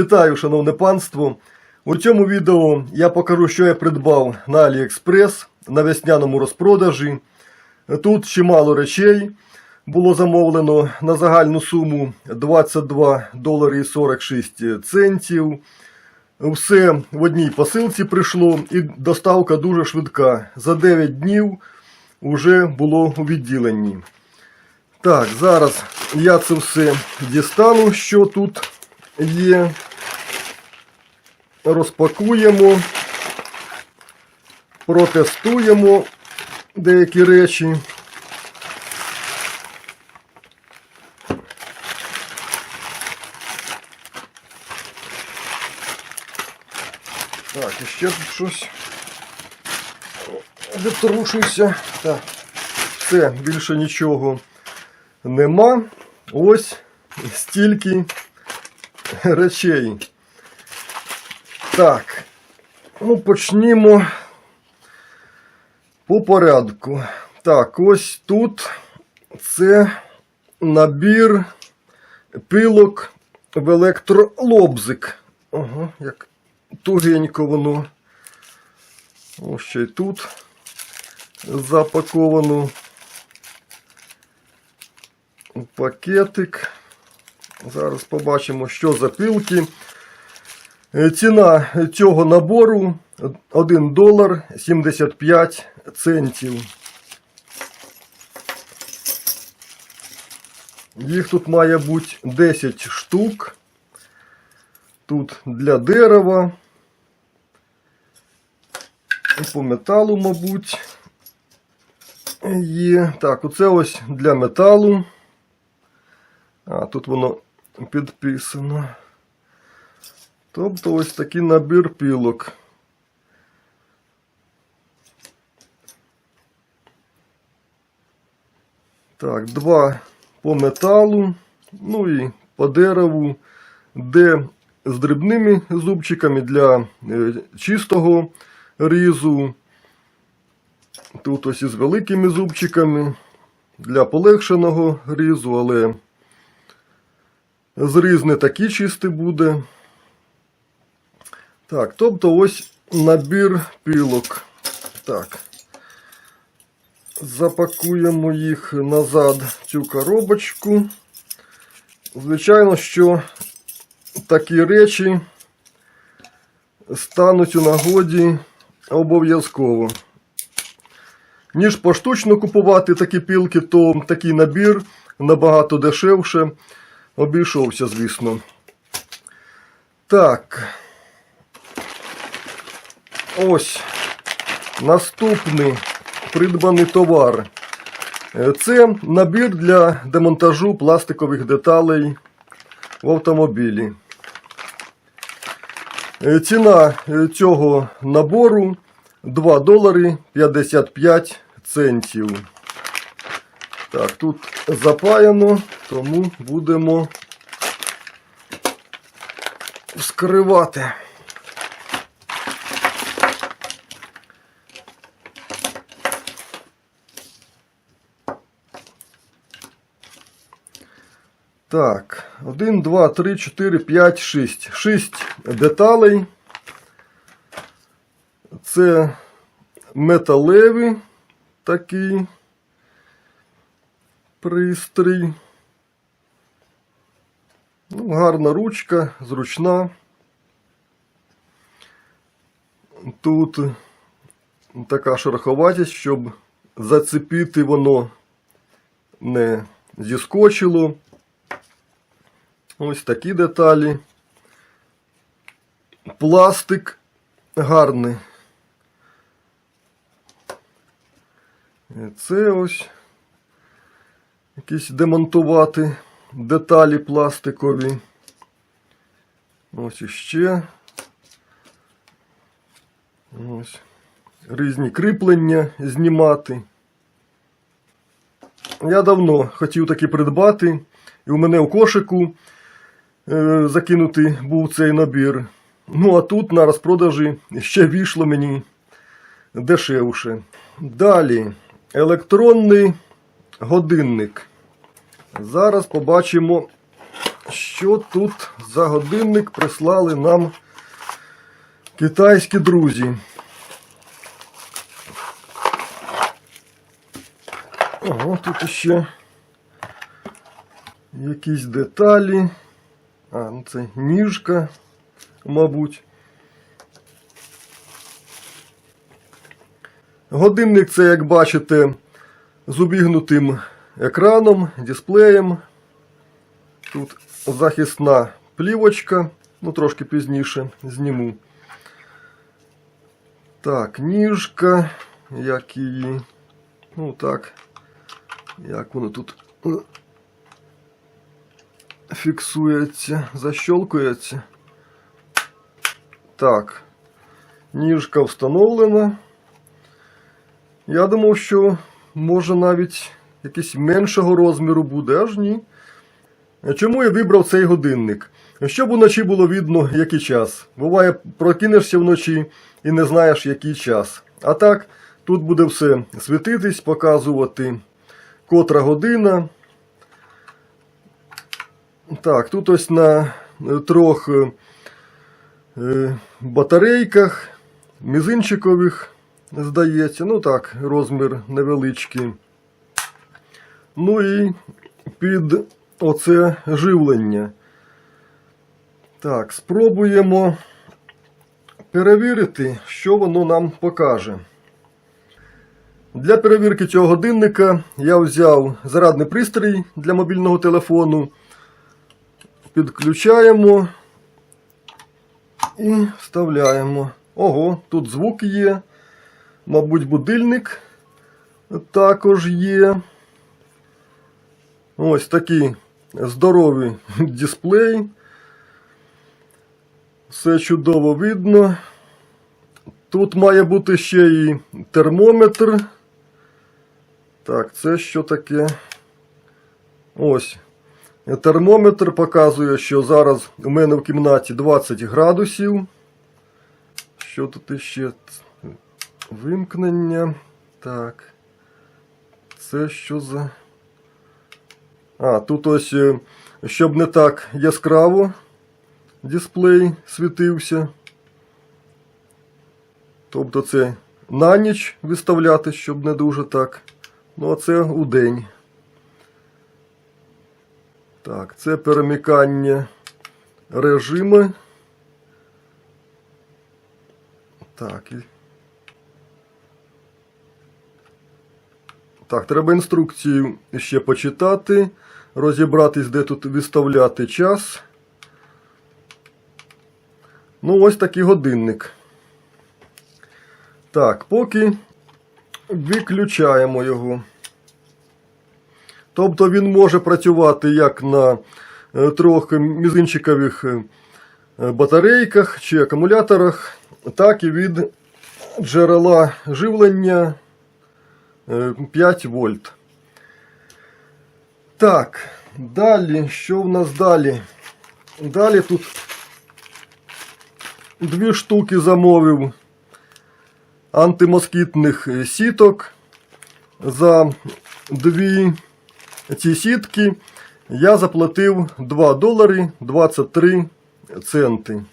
Вітаю, шановне панство! У цьому відео я покажу, що я придбав на AliExpress на весняному розпродажі. Тут чимало речей було замовлено на загальну суму 22 долари і 46 центів. Все в одній посилці прийшло і доставка дуже швидка. За 9 днів вже було у відділенні. Так, зараз я це все дістану, що тут є. Розпакуємо, протестуємо деякі речі. Так, і ще тут щось дотрушуйся. Так, все, більше нічого нема. Ось стільки речей. Так, ну почнімо по порядку. Так, ось тут це набір пилок в електролобзик. Ага, як тугенько воно. Ось ще й тут запаковано пакетик. Зараз побачимо, що за пилки. Е, Ціна цього набору 1 долар 75 центів. Їх тут має бути 10 штук. Тут для дерева. По металу, мабуть, є. Так, оце ось для металу. А, тут воно підписано. Тобто ось такий набір пілок. Так, два по металу, ну і по дереву, де з дрібними зубчиками для е, чистого різу. Тут ось із великими зубчиками для полегшеного різу, але зріз не такий чистий буде. Так, тобто ось набір пілок. Так. Запакуємо їх назад цю коробочку. Звичайно, що такі речі стануть у нагоді обов'язково. Ніж поштучно купувати такі пілки, то такий набір набагато дешевше обійшовся, звісно. Так. Ось наступний придбаний товар. Е, Це набір для демонтажу пластикових деталей в автомобілі. Е, Ціна е, цього набору 2 долари 55 центів. Так, тут запаяно, тому будемо вскривати. Так, 1, 2, 3, 4, 5, 6. 6 деталей. Це металевий такий пристрій. Ну, гарна ручка, зручна. Тут така шероховатість, щоб зацепити воно не зіскочило. Ось такі деталі. Пластик гарний. Це ось якісь демонтувати деталі пластикові. Ось іще. Ось. Різні кріплення знімати. Я давно хотів таки придбати, і у мене у кошику закинутий був цей набір. Ну, а тут на розпродажі ще війшло мені дешевше. Далі електронний годинник. Зараз побачимо, що тут за годинник прислали нам китайські друзі. Ого, тут ще якісь деталі. А, ну це ніжка, мабуть. Годинник це, як бачите, з обігнутим екраном, дисплеєм. Тут захисна плівочка, ну трошки пізніше зніму. Так, ніжка, як її. Ну так. Як воно тут е, фіксується, защолкується. Так. Ніжка встановлена. Я думав, що може навіть якийсь меншого розміру буде, аж ні. Чому я вибрав цей годинник? Щоб уночі було видно, який час. Буває, прокинешся вночі і не знаєш, який час. А так, тут буде все світитись, показувати котра година. Так, тут ось на трьох е, е, батарейках, мізинчикових, здається. Ну так, розмір невеличкий. Ну і під оце живлення. Так, спробуємо перевірити, що воно нам покаже. Для перевірки цього годинника я взяв зарядний пристрій для мобільного телефону. Підключаємо і вставляємо. Ого, тут звук є. Мабуть, будильник також є. Ось такий здоровий дисплей. Все чудово видно. Тут має бути ще і термометр. Так, це що таке? Ось. Термометр показує, що зараз у мене в кімнаті 20 градусів. Що тут іще? Вимкнення. Так. Це що за. А, тут ось, е, щоб не так яскраво дисплей світився. Тобто це на ніч виставляти, щоб не дуже так. Ну, а це у день. Так, це перемикання режими. Так. Так, треба інструкцію ще почитати, розібратись, де тут виставляти час. Ну, ось такий годинник. Так, поки виключаємо його. Тобто він може працювати як на е, трьох мізинчикових е, батарейках чи акумуляторах, так і від джерела живлення е, 5 вольт. Так, далі, що в нас далі? Далі тут дві штуки замовив антимоскітних е, сіток. За дві ці сітки я заплатив 2 долари 23 центи.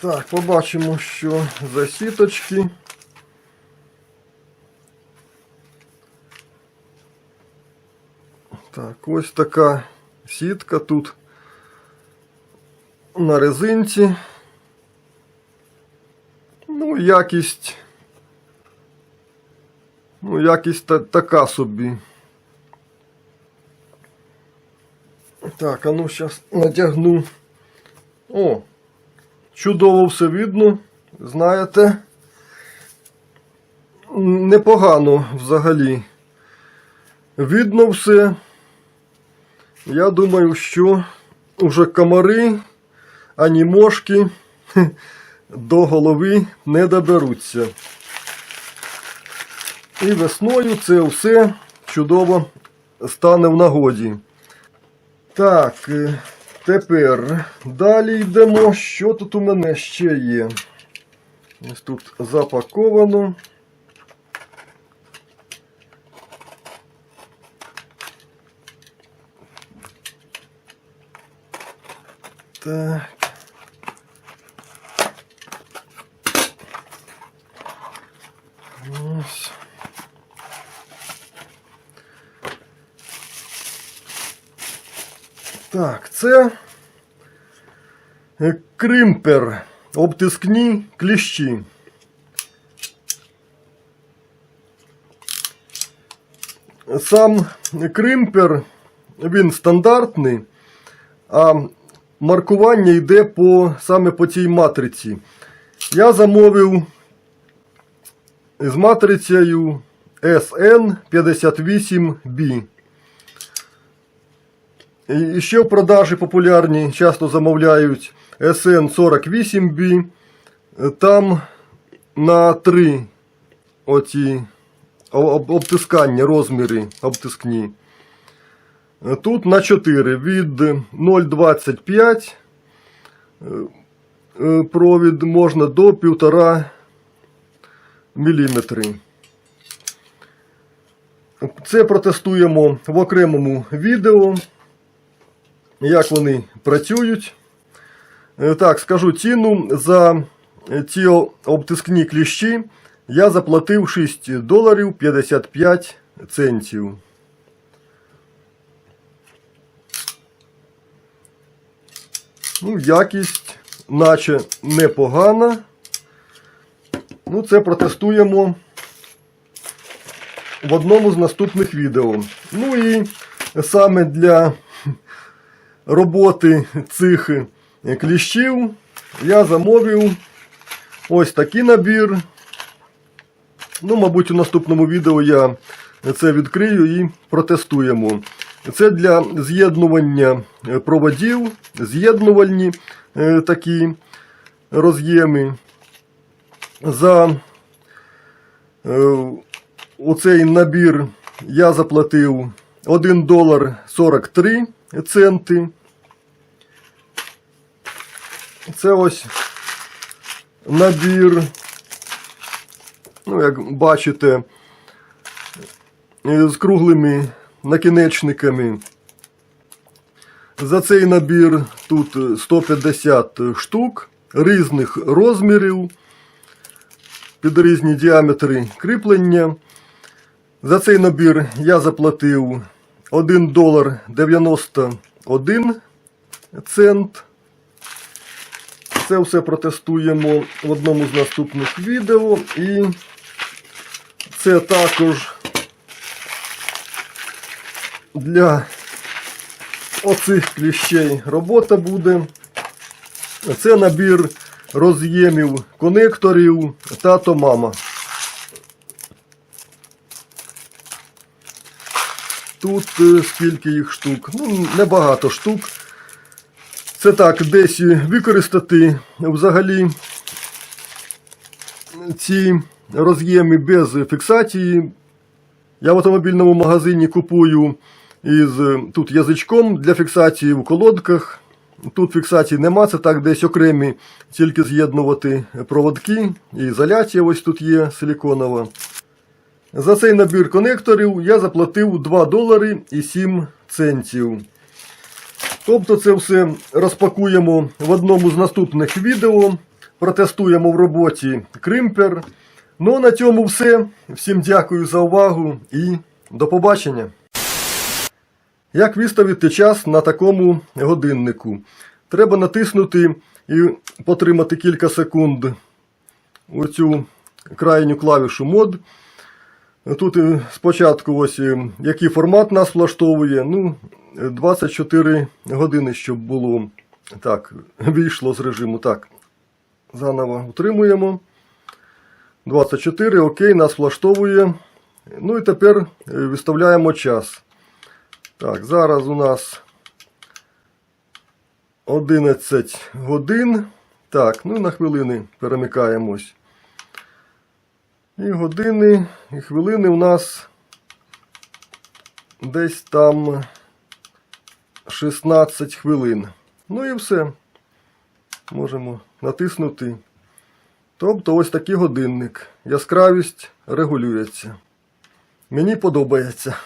Так, побачимо, що за сіточки. Так, ось така сітка тут на резинці. Ну, якість. Ну, якість та, така собі. Так, а ну зараз надягну. О, чудово все видно. Знаєте. Непогано взагалі. Видно все. Я думаю, що уже комари, ані мошки до голови не доберуться. І весною це все чудово стане в нагоді. Так, е, тепер далі йдемо. Що тут у мене ще є? Ось тут запаковано. Так. Так, це е, кримпер, обтискні кліщі. Сам кримпер, він стандартний, а маркування йде по, саме по цій матриці. Я замовив з матрицею SN58B. І ще в продажі популярні часто замовляють SN48B. Там на 3 оці обтискання, розміри обтискні. Тут на 4 від 0,25 е, провід можна до 1,5 міліметри. Це протестуємо в окремому відео, як вони працюють. Е, Так, скажу ціну за ці обтискні кліщі. Я заплатив 6 доларів 55 центів. Ну, якість, наче непогана. Ну, це протестуємо в одному з наступних відео. Ну і саме для роботи цих кліщів я замовив ось такий набір. Ну, мабуть, у наступному відео я це відкрию і протестуємо. Це для з'єднування проводів, з'єднувальні е, такі роз'єми. За е, оцей набір я заплатив 1 долар 43 центи. Це ось набір. Ну, як бачите, е, з круглими накінечниками. За цей набір тут 150 штук різних розмірів під різні діаметри кріплення. За цей набір я заплатив 1 долар 91 цент. Це все протестуємо в одному з наступних відео. І це також для оцих кліщей робота буде. Це набір роз'ємів конекторів тато мама. Тут е, скільки їх штук? Ну, небагато штук. Це так, десь використати взагалі ці роз'єми без фіксації. Я в автомобільному магазині купую із тут язичком для фіксації в колодках. Тут фіксації нема, це так десь окремі, тільки з'єднувати проводки. І ізоляція ось тут є силіконова. За цей набір конекторів я заплатив 2 долари і 7 центів. Тобто це все розпакуємо в одному з наступних відео. Протестуємо в роботі кримпер. Ну а на цьому все. Всім дякую за увагу і до побачення. Як виставити час на такому годиннику? Треба натиснути і потримати кілька секунд оцю крайню клавішу мод. Тут спочатку ось е, який формат нас влаштовує. Ну, 24 години, щоб було. Так, вийшло з режиму. Так. Заново утримуємо. 24, окей, нас влаштовує. Ну і тепер е, виставляємо час. Так, зараз у нас 11 годин. Так, ну і на хвилини перемикаємось. І години, і хвилини у нас десь там 16 хвилин. Ну і все. Можемо натиснути. Тобто ось такий годинник. Яскравість регулюється. Мені подобається.